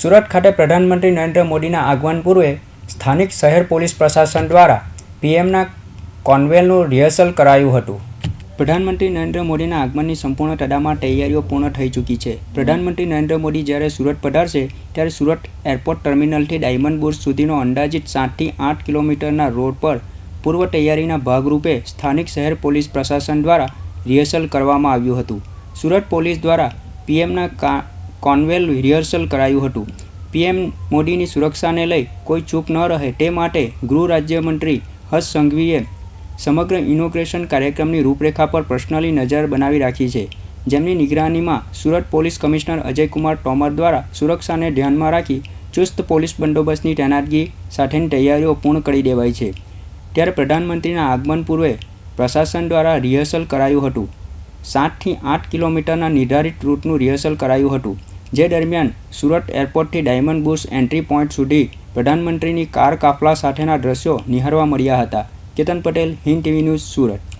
સુરત ખાતે પ્રધાનમંત્રી નરેન્દ્ર મોદીના આગમન પૂર્વે સ્થાનિક શહેર પોલીસ પ્રશાસન દ્વારા પીએમના કોન્વેલનું રિહર્સલ કરાયું હતું. પ્રધાનમંત્રી નરેન્દ્ર મોદીના આગમનની સંપૂર્ણ તડામાં તૈયારીઓ પૂર્ણ થઈ ચૂકી છે. પ્રધાનમંત્રી નરેન્દ્ર મોદી જ્યારે સુરત પધારશે, ત્યારે સુરત એરપોર્ટ ટર્મિનલથી ડાયમંડ બુર્જ સુધીનો અંદાજિત સાતથી આઠ કિલોમીટરના રોડ પર પૂર્વ તૈયારીના ભાગરૂપે સ્થાનિક શહેર પોલીસ પ્રશાસન દ્વારા રિહર્સલ કરવામાં આવ્યું હતું. સુરત પોલીસ દ્વારા પીએમના કા કોન્વેલ રિહર્સલ કરાયું હતું. પીએમ મોદીની સુરક્ષાને લઈ કોઈ ચૂક ન રહે તે માટે ગૃહ રાજ્યમંત્રી હર્ષ સંઘવીએ સમગ્ર ઇનોગ્રેશન કાર્યક્રમની રૂપરેખા પર પર્સનલી નજર બનાવી રાખી છે. જેમની નિગરાનીમાં સુરત પોલીસ કમિશનર અજયકુમાર તોમર દ્વારા સુરક્ષાને ધ્યાનમાં રાખી ચુસ્ત પોલીસ બંદોબસ્તની તૈનાતગી સાથેની તૈયારીઓ પૂર્ણ કરી દેવાઈ છે. ત્યારે પ્રધાનમંત્રીના આગમન પૂર્વે પ્રશાસન દ્વારા રિહર્સલ કરાયું હતું. સાતથી આઠ કિલોમીટરના નિર્ધારિત રૂટનું રિહર્સલ કરાયું હતું. જે દરમિયાન સુરત એરપોર્ટથી ડાયમંડ બુશ એન્ટ્રી પોઈન્ટ સુધી પ્રધાનમંત્રીની કાર કાફલા સાથેના દ્રશ્યો નિહાળવા મળ્યા હતા. Ketan Patel, Hind TV news, Surat.